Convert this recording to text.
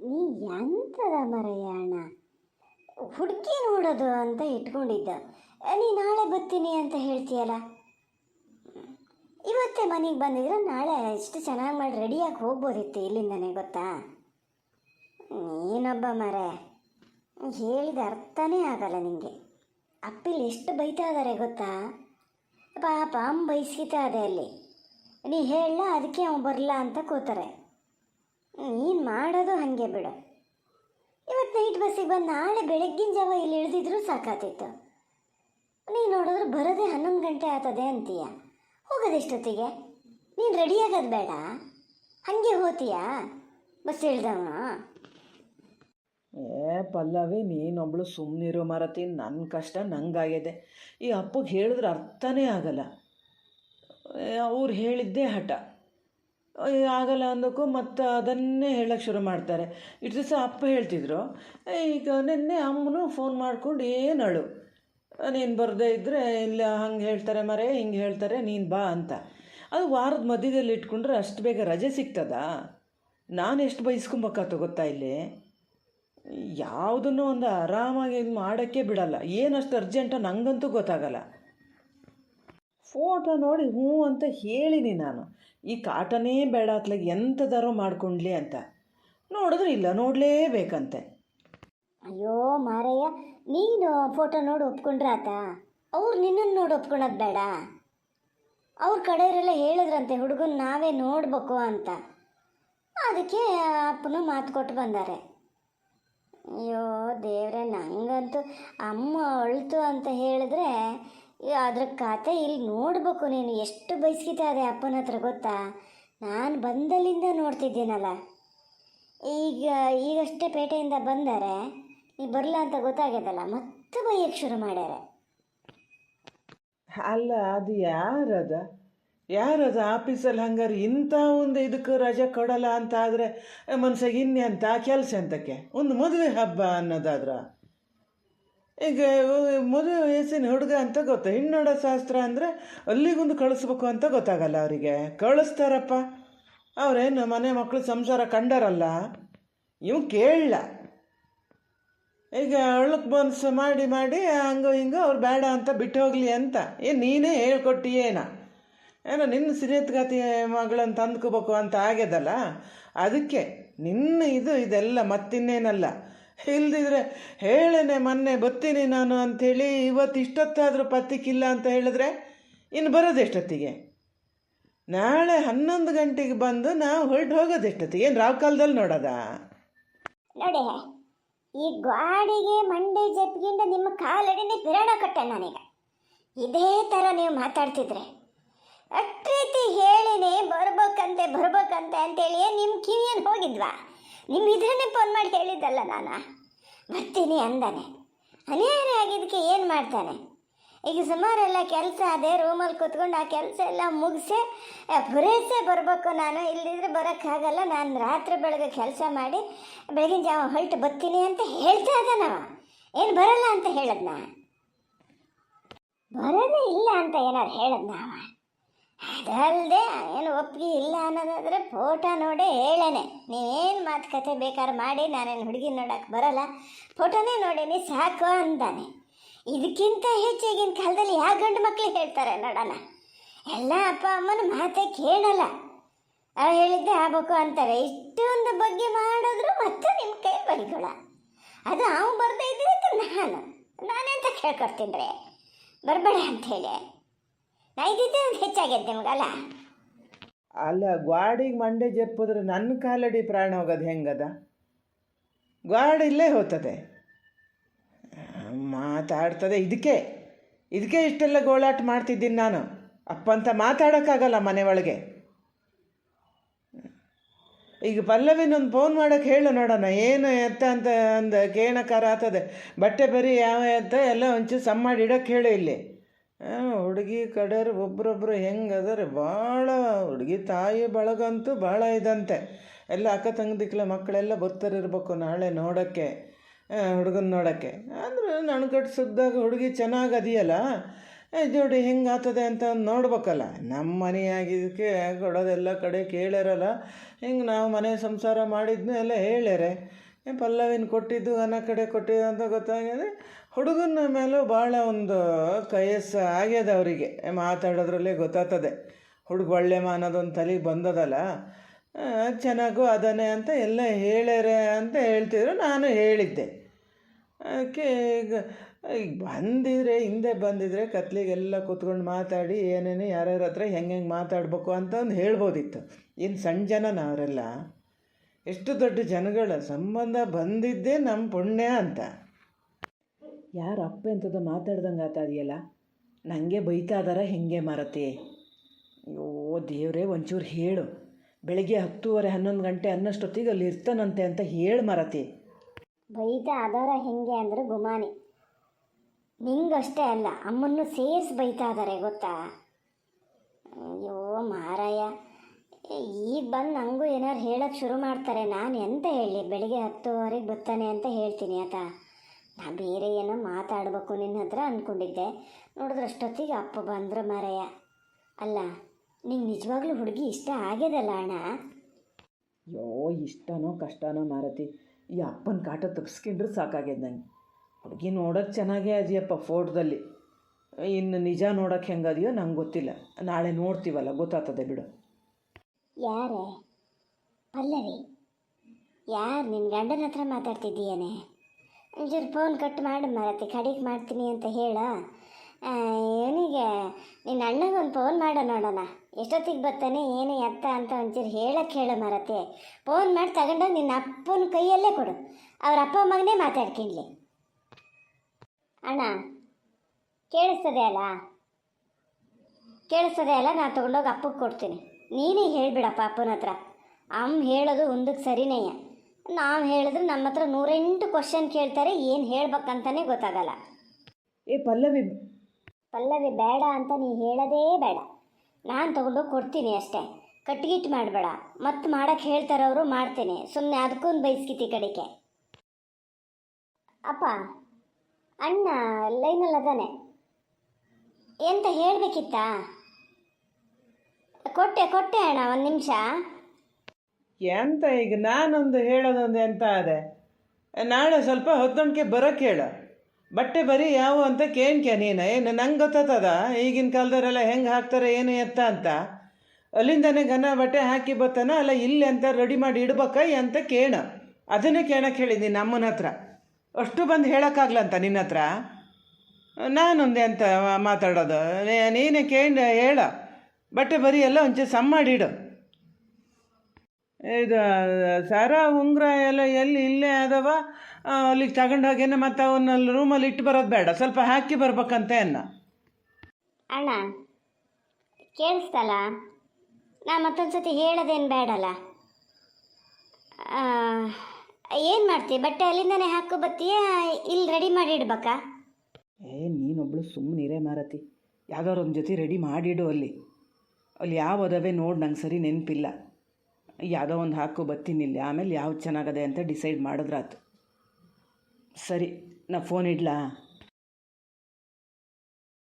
ನೀ ಎಂತದ ಮರೆಯಾಣ ಹುಡುಕಿ ನೋಡೋದು ಅಂತ ಇಟ್ಕೊಂಡಿದ್ದ. ನೀ ನಾಳೆ ಬರ್ತೀನಿ ಅಂತ ಹೇಳ್ತೀಯಲ್ಲ? ಇವತ್ತೇ ಮನೆಗೆ ಬಂದಿದ್ರೆ ನಾಳೆ ಎಷ್ಟು ಚೆನ್ನಾಗಿ ಮಾಡಿ ರೆಡಿಯಾಗಿ ಹೋಗ್ಬೋದಿತ್ತು ಇಲ್ಲಿಂದನೇ ಗೊತ್ತಾ? ನೀನೊಬ್ಬ ಮರೆ. ಹೇಳಿದ ಅರ್ಥನೇ ಆಗಲ್ಲ ನಿಮಗೆ ಅಪ್ಪಿಲ್ಲಿ ಎಷ್ಟು ಬೈತಾ ಇದ್ದಾರೆ ಗೊತ್ತಾ? ಪಾಪ, ಅಮ್ಮ ಬೈಸ್ಕಿತಾ ಇದೆ ಅಲ್ಲಿ. ನೀ ಹೇಳ, ಅದಕ್ಕೆ ಅವ್ನು ಬರಲ್ಲ ಅಂತ ಕೂತಾರೆ. ನೀನು ಮಾಡೋದು ಹಾಗೆ ಬಿಡು. ಇವತ್ತು ನೈಟ್ ಬಸ್ಸಿಗೆ ಬಂದು ನಾಳೆ ಬೆಳಗ್ಗಿನ ಜಾವ ಇಲ್ಲಿ ಇಳಿದಿದ್ರು ಸಾಕಾತಿತ್ತು ನೀನು ನೋಡಿದ್ರೆ ಬರೋದೇ ಹನ್ನೊಂದು ಗಂಟೆ ಆಗ್ತದೆ ಅಂತೀಯ. ಹೋಗೋದೆಷ್ಟೊತ್ತಿಗೆ ನೀನು ರೆಡಿ ಆಗೋದು ಬೇಡ. ಹಾಗೆ ಹೋತೀಯಾ? ಬಸ್ ಇಳ್ದವ ಏ ಪಲ್ಲವಿ, ನೀನೊಬ್ಳು ಸುಮ್ಮನಿರೋ ಮರತಿ. ನನ್ನ ಕಷ್ಟ ನಂಗಾಗಿದೆ. ಈ ಅಪ್ಪಗೆ ಹೇಳಿದ್ರೆ ಅರ್ಥನೇ ಆಗಲ್ಲ. ಅವ್ರು ಹೇಳಿದ್ದೇ ಹಠ. ಆಗಲ್ಲ ಅಂದಕ್ಕೂ ಮತ್ತೆ ಅದನ್ನೇ ಹೇಳಕ್ಕೆ ಶುರು ಮಾಡ್ತಾರೆ. ಇಟ್ ದಿವಸ ಅಪ್ಪ ಹೇಳ್ತಿದ್ರು ಈಗ ನಿನ್ನೆ ಅಮ್ಮನು ಫೋನ್ ಮಾಡ್ಕೊಂಡು ಏನಳು ನೀನು ಬರದೇ ಇದ್ದರೆ ಇಲ್ಲ, ಹಂಗೆ ಹೇಳ್ತಾರೆ ಮರೆ, ಹಿಂಗೆ ಹೇಳ್ತಾರೆ, ನೀನು ಬಾ ಅಂತ. ಅದು ವಾರದ ಮಧ್ಯದಲ್ಲಿ ಇಟ್ಕೊಂಡ್ರೆ ಅಷ್ಟು ಬೇಗ ರಜೆ ಸಿಗ್ತದಾ? ನಾನು ಎಷ್ಟು ಬಯಸ್ಕೊಬೇಕಾಗ್ತ ಗೊತ್ತಾ ಇಲ್ಲಿ? ಯಾವುದನ್ನು ಒಂದು ಆರಾಮಾಗಿ ಮಾಡೋಕ್ಕೆ ಬಿಡಲ್ಲ. ಏನಷ್ಟು ಅರ್ಜೆಂಟ ನಂಗಂತೂ ಗೊತ್ತಾಗಲ್ಲ. ಫೋಟೋ ನೋಡಿ ಹ್ಞೂ ಅಂತ ಹೇಳಿನಿ ನಾನು. ಈ ಕಾಟನೇ ಬೇಡ ಅತ್ಲಾಗ ಎಂಥದಾರೋ ಮಾಡ್ಕೊಂಡ್ಲಿ ಅಂತ. ನೋಡಿದ್ರೆ ಇಲ್ಲ, ನೋಡಲೇಬೇಕಂತೆ. ಅಯ್ಯೋ ಮಾರಯ್ಯ, ನೀನು ಫೋಟೋ ನೋಡಿ ಒಪ್ಕೊಂಡ್ರೆ ಆತ? ಅವ್ರು ನಿನ್ನನ್ನು ನೋಡಿ ಒಪ್ಕೊಳ್ಳೋದು ಬೇಡ. ಅವ್ರ ಕಡೆಯವರೆಲ್ಲ ಹೇಳಿದ್ರಂತೆ, ಹುಡುಗನ ನಾವೇ ನೋಡ್ಬೇಕು ಅಂತ. ಅದಕ್ಕೆ ಅಪ್ಪನ ಮಾತು ಕೊಟ್ಟು ಬಂದಾರೆ. ಅಯ್ಯೋ ದೇವ್ರೆ, ನಂಗಂತೂ ಅಮ್ಮ ಅಳ್ತು ಅಂತ ಹೇಳಿದ್ರೆ ಅದ್ರ ಕತೆ ಇಲ್ಲಿ ನೋಡ್ಬೇಕು ನೀನು. ಎಷ್ಟು ಬಯಸ್ಕಿತಾ ಇದೆ ಅಪ್ಪನ ಹತ್ರ ಗೊತ್ತಾ? ನಾನು ಬಂದಲ್ಲಿಂದ ನೋಡ್ತಿದ್ದೀನಲ್ಲ. ಈಗ, ಈಗಷ್ಟೇ ಪೇಟೆಯಿಂದ ಬಂದರೆ ನೀ ಬರಲ್ಲ ಅಂತ ಗೊತ್ತಾಗ್ಯದಲ್ಲ? ಮತ್ತೆ ಬೈಯಕ್ಕೆ ಶುರು ಮಾಡ್ಯಾರ. ಅಲ್ಲ, ಅದು ಯಾರದ? ಯಾರದ ಆಫೀಸಲ್ಲಿ ಹಂಗಾರೆ ಇಂಥ ಒಂದು ಇದಕ್ಕೆ ರಜೆ ಕೊಡಲ್ಲ ಅಂತ ಆದರೆ ಮನ್ಸಿಗೆ ಇನ್ನೆಂತ ಕೆಲಸ ಅಂತಕ್ಕೆ ಒಂದು ಮದುವೆ ಹಬ್ಬ ಅನ್ನೋದಾದ್ರ? ಈಗ ಮದುವೆ ವಯಸ್ಸಿನ ಹುಡುಗ ಅಂತ ಗೊತ್ತು? ಹಿನ್ನಡ ಶಾಸ್ತ್ರ ಅಂದರೆ ಅಲ್ಲಿಗೊಂದು ಕಳಿಸ್ಬೇಕು ಅಂತ ಗೊತ್ತಾಗಲ್ಲ ಅವರಿಗೆ. ಕಳಿಸ್ತಾರಪ್ಪ. ಅವರೇನು ಮನೆ ಮಕ್ಕಳು ಸಂಸಾರ ಕಂಡರಲ್ಲ? ಇವು ಕೇಳಲ್ಲ ಈಗ ಅಳಕ್ಕೆ ಮನಸ್ಸು ಮಾಡಿ ಮಾಡಿ ಹಂಗೋ ಹಿಂಗೋ ಅವ್ರು ಬೇಡ ಅಂತ ಬಿಟ್ಟು ಹೋಗಲಿ ಅಂತ. ಏ, ನೀನೇ ಹೇಳ್ಕೊಟ್ಟಿಯೇನ? ಏನೋ ನಿನ್ನ ಸಿರಿಯತ್ಗಾತಿ ಮಗಳನ್ನು ತಂದ್ಕೋಬೇಕು ಅಂತ ಆಗ್ಯದಲ್ಲ? ಅದಕ್ಕೆ ನಿನ್ನ ಇದು ಇದೆಲ್ಲ ಮತ್ತಿನ್ನೇನಲ್ಲ. ಇಲ್ದಿದ್ರೆ ಹೇಳೇನೆ, ಮೊನ್ನೆ ಬತ್ತೀನಿ ನಾನು ಅಂಥೇಳಿ ಇವತ್ತು ಇಷ್ಟೊತ್ತಾದರೂ ಪತ್ತಿಕ್ಕಿಲ್ಲ ಅಂತ ಹೇಳಿದ್ರೆ ಇನ್ನು ಬರೋದು ಎಷ್ಟೊತ್ತಿಗೆ? ನಾಳೆ ಹನ್ನೊಂದು ಗಂಟೆಗೆ ಬಂದು ನಾವು ಹೊರಟು ಹೋಗೋದು ಎಷ್ಟೊತ್ತಿಗೆ? ಏನು ರಾವ್ ಕಾಲದಲ್ಲಿ ನೋಡೋದಾ? ನೋಡಿ, ಈ ಗಾಡಿಗೆ ಮಂಡೆ ಜಪ್ಗಿಂದ ನಿಮ್ಮ ಕಾಲಡಿನ ಪಿರಾಣ ಕಟ್ಟೆ ನಾನೀಗ. ಇದೇ ಥರ ನೀವು ಮಾತಾಡ್ತಿದ್ರೆ. ಅಷ್ಟು ರೀತಿ ಹೇಳಿನಿ, ಬರ್ಬೇಕಂತೆ ಬರ್ಬೇಕಂತೆ ಅಂತೇಳಿ ನಿಮ್ಮ ಕಿವಿಯನ್ನು ಹೋಗಿದ್ವಾ? ನಿಮ್ಮ ಇದ್ರನ್ನೇ ಫೋನ್ ಮಾಡಿ ಹೇಳಿದ್ದಲ್ಲ ನಾನು? ಬರ್ತೀನಿ ಅಂದಾನೆ. ಅನಿವಾರ್ಯ ಆಗಿದ್ದಕ್ಕೆ ಏನು ಮಾಡ್ತಾನೆ? ಈಗ ಸುಮಾರೆಲ್ಲ ಕೆಲಸ ಅದೇ ರೂಮಲ್ಲಿ ಕೂತ್ಕೊಂಡು ಆ ಕೆಲಸ ಎಲ್ಲ ಮುಗಿಸಿ ಪುರೇಸೆ ಬರಬೇಕು ನಾನು. ಇಲ್ಲದಿದ್ರೆ ಬರೋಕ್ಕಾಗಲ್ಲ. ನಾನು ರಾತ್ರಿ ಬೆಳಗ್ಗೆ ಕೆಲಸ ಮಾಡಿ ಬೆಳಗಿನ ಜಾವ ಹೊರಟು ಬರ್ತೀನಿ ಅಂತ ಹೇಳ್ತಾ ಇದ್ದಾನವ ಏನು ಬರಲ್ಲ ಅಂತ ಹೇಳದ್ನ? ಬರೋದೇ ಇಲ್ಲ ಅಂತ ಏನಾದ್ರು ಹೇಳದ್ನ ಅದಲ್ಲದೆ ಏನು ಒಪ್ಪಿಗೆ ಇಲ್ಲ ಅನ್ನೋದಾದರೆ ಫೋಟೋ ನೋಡೇ ಹೇಳೇನೆ. ನೀವೇನು ಮಾತುಕತೆ ಬೇಕಾದ್ರೆ ಮಾಡಿ ನಾನೇನು ಹುಡುಗಿ ನೋಡಕ್ಕೆ ಬರಲ್ಲ, ಫೋಟೋನೇ ನೋಡೇನಿ, ಸಾಕು ಅಂದಾನೆ. ಇದಕ್ಕಿಂತ ಹೆಚ್ಚಿಗಿನ ಕಾಲದಲ್ಲಿ ಯಾವ ಗಂಡು ಮಕ್ಕಳು ಹೇಳ್ತಾರೆ ನೋಡೋಣ. ಎಲ್ಲ ಅಪ್ಪ ಅಮ್ಮನ ಮಾತೆ ಕೇಳಲ್ಲ. ಅವ್ರು ಹೇಳಿದ್ದೆ ಆಗ್ಬೇಕು ಅಂತಾರೆ. ಇಷ್ಟೊಂದು ಬಗ್ಗೆ ಮಾಡಿದ್ರು ಮತ್ತೆ ನಿಮ್ಮ ಕೈ ಬೈಗಳ ಅದು ಅವ್ನು ಬರ್ತಾ ಇದ್ದೀನಿ ನಾನು. ನಾನೆಂತ ಕೇಳ್ಕೊಡ್ತೀನಿ ರೀ? ಬರಬೇಡ ನಾ ಒಂದು ಹೆಚ್ಚಾಗೈತೆ ನಿಮ್ಗಲ್ಲ ಅಲ್ಲ? ಗ್ವಾಡಿಗೆ ಮಂಡೆ ಜಪ್ಪಿದ್ರೆ ನನ್ನ ಕಾಲಡಿ ಪ್ರಾಣ ಹೋಗೋದು ಹೆಂಗದ? ಗ್ವಾಡ ಇಲ್ಲೇ ಹೋಗ್ತದೆ. ಮಾತಾಡ್ತದೆ. ಇದಕ್ಕೆ ಇದಕ್ಕೆ ಇಷ್ಟೆಲ್ಲ ಗೋಳಾಟ ಮಾಡ್ತಿದ್ದೀನಿ ನಾನು. ಅಪ್ಪ ಅಂತ ಮಾತಾಡೋಕ್ಕಾಗಲ್ಲ ಮನೆ ಒಳಗೆ. ಈಗ ಪಲ್ಲವಿನೊಂದು ಫೋನ್ ಮಾಡೋಕ್ಕೆ ಹೇಳು ನೋಡೋಣ. ಏನು ಎತ್ತ ಅಂತ ಒಂದು ಕೇಳೋಕ್ಕಾರ ಆಗ್ತದೆ. ಬಟ್ಟೆ ಬರೀ ಯಾವ ಎತ್ತ ಎಲ್ಲ ಒಂಚೂರು ಸಮ್ ಮಾಡಿ ಇಡೋಕ್ಕೆ ಹೇಳು ಇಲ್ಲಿ. ಹುಡುಗಿ ಕಡೆಯವ್ರು ಒಬ್ರೊಬ್ರು ಹೆಂಗೆ ಅದಾರೆ ಭಾಳ ಹುಡುಗಿ ತಾಯಿ ಬಳಗಂತೂ ಭಾಳ ಇದಂತೆ. ಎಲ್ಲ ಅಕ್ಕ ತಂಗದಿಕ್ಲ ಮಕ್ಕಳೆಲ್ಲ ಬರ್ತಾರಿರ್ಬೇಕು ನಾಳೆ ನೋಡೋಕ್ಕೆ ಹುಡುಗನ ನೋಡೋಕ್ಕೆ. ಅಂದ್ರೆ ನನ್ಗಟ್ಟು ಸುದ್ದಾಗ ಹುಡುಗಿ ಚೆನ್ನಾಗಿ ಅದೆಯಲ್ಲ ಏ, ಜೋಡಿ ಹೆಂಗೆ ಆಗ್ತದೆ ಅಂತ ನೋಡ್ಬೇಕಲ್ಲ. ನಮ್ಮ ಮನೆಯಾಗಿದ್ದಕ್ಕೆ ಕೊಡೋದೆಲ್ಲ ಕಡೆ ಕೇಳ್ಯಾರಲ್ಲ, ಹಿಂಗೆ ನಾವು ಮನೆ ಸಂಸಾರ ಮಾಡಿದ್ನೂ ಎಲ್ಲ ಹೇಳ್ಯಾರೆ ಪಲ್ಲವಿನ ಕೊಟ್ಟಿದ್ದು, ಅನ್ನ ಕಡೆ ಕೊಟ್ಟಿದ್ದು ಅಂತ ಗೊತ್ತಾಗಿದೆ ಹುಡುಗನ ಮೇಲೂ ಭಾಳ ಒಂದು ಕಯಸ್ಸ ಆಗ್ಯದ ಅವರಿಗೆ. ಮಾತಾಡೋದ್ರಲ್ಲೇ ಗೊತ್ತಾಗ್ತದೆ. ಹುಡುಗ ಒಳ್ಳೆ ಮಾನದೊಂದು ತಲೆಗೆ ಬಂದದಲ್ಲ. ಚೆನ್ನಾಗೂ ಅದನ್ನೇ ಅಂತ ಎಲ್ಲ ಹೇಳ್ಯಾರ ಅಂತ ಹೇಳ್ತಿದ್ರು, ನಾನು ಹೇಳಿದ್ದೆ. ಅದಕ್ಕೆ ಈಗ ಈಗ ಬಂದಿದ್ರೆ, ಹಿಂದೆ ಬಂದಿದ್ರೆ ಕತ್ಲಿಗೆಲ್ಲ ಕೂತ್ಕೊಂಡು ಮಾತಾಡಿ, ಏನೇನು ಯಾರ್ಯಾರ ಹತ್ರ ಹೆಂಗೆ ಹೆಂಗೆ ಮಾತಾಡ್ಬೇಕು ಅಂತ ಒಂದು ಹೇಳ್ಬೋದಿತ್ತು. ಇನ್ನು ಸಣ್ಣ ಜನನ ಅವರೆಲ್ಲ, ಎಷ್ಟು ದೊಡ್ಡ ಜನಗಳ ಸಂಬಂಧ ಬಂದಿದ್ದೇ ನಮ್ಮ ಪುಣ್ಯ ಅಂತ. ಯಾರು ಅಪ್ಪ ಎಂಥದ್ದು ಮಾತಾಡ್ದಂಗೆ ಆತಾದಿಯಲ್ಲ ನನಗೆ ಬೈತಾ ಇದಾರ, ಹೆಂಗೆ ಮಾರತಿ ಅಯ್ಯೋ, ದೇವರೇ, ಒಂಚೂರು ಹೇಳು. ಬೆಳಗ್ಗೆ ಹತ್ತೂವರೆ, ಹನ್ನೊಂದು ಗಂಟೆ ಅನ್ನೋಷ್ಟೊತ್ತಿಗೆ ಅಲ್ಲಿ ಇರ್ತಾನಂತೆ ಅಂತ ಹೇಳಿ ಮಾರತಿ ಬೈತಾ ಅದಾರ ಹೆಂಗೆ ಅಂದ್ರೆ ಗುಮಾನಿ. ನಿಂಗಷ್ಟೇ ಅಲ್ಲ, ಅಮ್ಮನ್ನು ಸೇರಿಸಿ ಬೈತಾ ಇದ್ದಾರೆ ಗೊತ್ತಾ? ಅಯ್ಯೋ, ಮಾರಾಯ. ಈಗ ಬಂದು ನನಗೂ ಏನಾರು ಹೇಳೋಕ್ಕೆ ಶುರು ಮಾಡ್ತಾರೆ, ನಾನು ಎಂತ ಹೇಳಿ? ಬೆಳಿಗ್ಗೆ ಹತ್ತುವರೆಗೆ ಬರ್ತಾನೆ ಅಂತ ಹೇಳ್ತೀನಿ ಆತ. ನಾ ಬೇರೆ ಏನೋ ಮಾತಾಡಬೇಕು ನಿನ್ನ ಹತ್ರ ಅಂದ್ಕೊಂಡಿದ್ದೆ ನೋಡಿದ್ರೆ ಅಷ್ಟೊತ್ತಿಗೆ ಅಪ್ಪ ಬಂದ್ರೆ ಮಾರಾಯ. ಅಲ್ಲ ನಿಂಗೆ ನಿಜವಾಗ್ಲೂ ಹುಡುಗಿ ಇಷ್ಟ ಆಗ್ಯದಲ್ಲ ಅಣ್ಣ? ಯೋ ಇಷ್ಟನೋ ಕಷ್ಟನೋ ಮಾರತಿ. ಈ ಅಪ್ಪನ ಕಾಟ ತಪ್ಪಿಸ್ಕೊಂಡ್ರೆ ಸಾಕಾಗ್ಯದ ನಂಗೆ. ಹುಡುಗಿ ನೋಡೋಕೆ ಚೆನ್ನಾಗೇ ಅದೆಯಪ್ಪ ಫೋಟೋದಲ್ಲಿ. ಇನ್ನು ನಿಜ ನೋಡೋಕೆ ಹೆಂಗದೆಯೋ ನಂಗೆ ಗೊತ್ತಿಲ್ಲ. ನಾಳೆ ನೋಡ್ತೀವಲ್ಲ ಗೊತ್ತಾಗ್ತದೆ ಬಿಡು. ಯಾರೇ? ಪಲ್ಲವಿ. ಯಾರು ನಿನ್ನ ಗಂಡನ ಹತ್ರ ಮಾತಾಡ್ತಿದ್ದೀಯನೇ? ಒಂಚೂರು ಫೋನ್ ಕಟ್ ಮಾಡಿ ಮಾರತಿ ಕಡಿಗೆ ಮಾಡ್ತೀನಿ ಅಂತ ಹೇಳ. ಇವನಿಗೆ ನಿನ್ನ ಅಣ್ಣಗೆ ಒಂದು ಫೋನ್ ಮಾಡ ನೋಡೋಣ. ಎಷ್ಟೊತ್ತಿಗೆ ಬರ್ತಾನೆ, ಏನು ಎತ್ತ ಅಂತ ಒಂಚೂರು ಹೇಳಕ್ಕೆ ಹೇಳು ಮಾರತಿ ಫೋನ್ ಮಾಡಿ ತಗೊಂಡೋಗಿ ನಿನ್ನ ಅಪ್ಪನ ಕೈಯಲ್ಲೇ ಕೊಡು. ಅವ್ರ ಅಪ್ಪ ಮಗನೇ ಮಾತಾಡ್ಕಿನ್ಲಿ. ಅಣ್ಣ, ಕೇಳಿಸ್ತದೆ ಅಲ್ಲ? ಕೇಳಿಸ್ತದೆ ಅಲ್ಲ ನಾನು ತೊಗೊಂಡೋಗಿ ಅಪ್ಪಗೆ ಕೊಡ್ತೀನಿ. ನೀನೇ ಹೇಳಿಬಿಡಪ್ಪ ಅಪ್ಪನ ಹತ್ರ. ಅಮ್ಮ ಹೇಳೋದು ಒಂದಕ್ಕೆ ಸರಿನೇಯ ನಾವು ಹೇಳಿದ್ರೆ ನಮ್ಮ ಹತ್ರ ನೂರೆಂಟು ಕ್ವಶನ್ ಕೇಳ್ತಾರೆ ಏನು ಹೇಳ್ಬೇಕಂತಾನೆ ಗೊತ್ತಾಗಲ್ಲ. ಏ ಪಲ್ಲವಿ. ಪಲ್ಲವಿ ಬೇಡ ಅಂತ ನೀ ಹೇಳೋದೇ ಬೇಡ. ನಾನು ತಗೊಂಡು ಕೊಡ್ತೀನಿ ಅಷ್ಟೇ. ಕಟ್ಗಿಟ್ಟು ಮಾಡಬೇಡ. ಮತ್ತೆ ಮಾಡೋಕ್ಕೆ ಹೇಳ್ತಾರವರು ಮಾಡ್ತೀನಿ. ಸುಮ್ಮನೆ ಅದಕ್ಕೊಂದು ಬೈಸ್ಕಿತಿ ಕಡೆಗೆ. ಅಪ್ಪ ಅಣ್ಣ ಲೈನಲ್ಲಿ ಅದಾನೆ. ಎಂತ ಹೇಳಬೇಕಿತ್ತಾ? ಕೊಟ್ಟೆ ಕೊಟ್ಟೆ ಅಣ್ಣ ಒಂದು ನಿಮಿಷ. ಎಂತ ಈಗ ನಾನೊಂದು ಹೇಳೋದೊಂದು ಎಂತ ಅದೆ ನಾಳೆ ಸ್ವಲ್ಪ ಹೊತ್ತೊಂಡ್ಕೆ ಬರೋಕ್ಕೆ ಹೇಳು. ಬಟ್ಟೆ ಬರೀ ಯಾವ ಅಂತ ಕೇಳ್ಕೆ ನೀನು. ಏನು ನಂಗೆ ಗೊತ್ತದ ಈಗಿನ ಕಾಲದವರೆಲ್ಲ ಹೆಂಗೆ ಹಾಕ್ತಾರೆ, ಏನು ಎತ್ತ ಅಂತ? ಅಲ್ಲಿಂದನೇ ಘನ ಬಟ್ಟೆ ಹಾಕಿ ಬರ್ತಾನ ಅಲ್ಲ ಇಲ್ಲಿ ಅಂತ ರೆಡಿ ಮಾಡಿ ಇಡ್ಬೇಕ ಅಂತ ಕೇಣ. ಅದನ್ನೇ ಕೇಳಕ್ಕೆ ಹೇಳಿದ್ದೀನಿ ನಮ್ಮನ ಹತ್ರ. ಅಷ್ಟು ಬಂದು ಹೇಳೋಕ್ಕಾಗ್ಲಂತ ನಿನ್ನ ಹತ್ರ? ನಾನೊಂದೆ ಅಂತ ಮಾತಾಡೋದು? ನೀನೇ ಕೇಳ ಹೇಳ. ಬಟ್ಟೆ ಬರೀ ಎಲ್ಲ ಒಂಚೂರು ಸಮ್ ಮಾಡಿಡು ಇದು ಸರ ಉಂಗುರ ಎಲ್ಲ ಎಲ್ಲಿ ಇಲ್ಲೇ ಅದಾವ ಅಲ್ಲಿಗೆ ತಗೊಂಡು ಹೋಗೇನೆ ಮತ್ತು ಅವನಲ್ಲಿ ರೂಮಲ್ಲಿ ಇಟ್ಟು ಬರೋದು ಬೇಡ. ಸ್ವಲ್ಪ ಹಾಕಿ ಬರ್ಬೇಕಂತೆ ಅನ್ನ. ಅಣ್ಣ ಕೇಳಿಸ್ತಲ್ಲ? ನಾ ಮತ್ತೊಂದು ಸತಿ ಹೇಳೋದೇನು ಬೇಡಲ್ಲ. ಏನು ಮಾಡ್ತೀಯ ಬಟ್ಟೆ ಅಲ್ಲಿಂದನೇ ಹಾಕು ಬತ್ತೀಯ? ಇಲ್ಲಿ ರೆಡಿ ಮಾಡಿ ಇಡ್ಬೇಕಾ? ಏ ನೀನೊಬ್ಳು ಸುಮ್ಮನಿರೇ ಮಾರತಿ. ಯಾವ್ದಾರು ಒಂದು ಜೊತೆ ರೆಡಿ ಮಾಡಿಡು ಅಲ್ಲಿ. ಅಲ್ಲಿ ಯಾವ ಅದಾವೆ ನೋಡಿ ನಂಗೆ ಸರಿ ನೆನಪಿಲ್ಲ. ಯಾವುದೋ ಒಂದು ಹಾಕು ಬತ್ತೀನಿ ಇಲ್ಲಿ. ಆಮೇಲೆ ಯಾವ್ದು ಚೆನ್ನಾಗದೆ ಅಂತ ಡಿಸೈಡ್ ಮಾಡಿದ್ರಾತು ಸರಿ, ನಾ ಫೋನ್ ಇಡ್ಲಾ?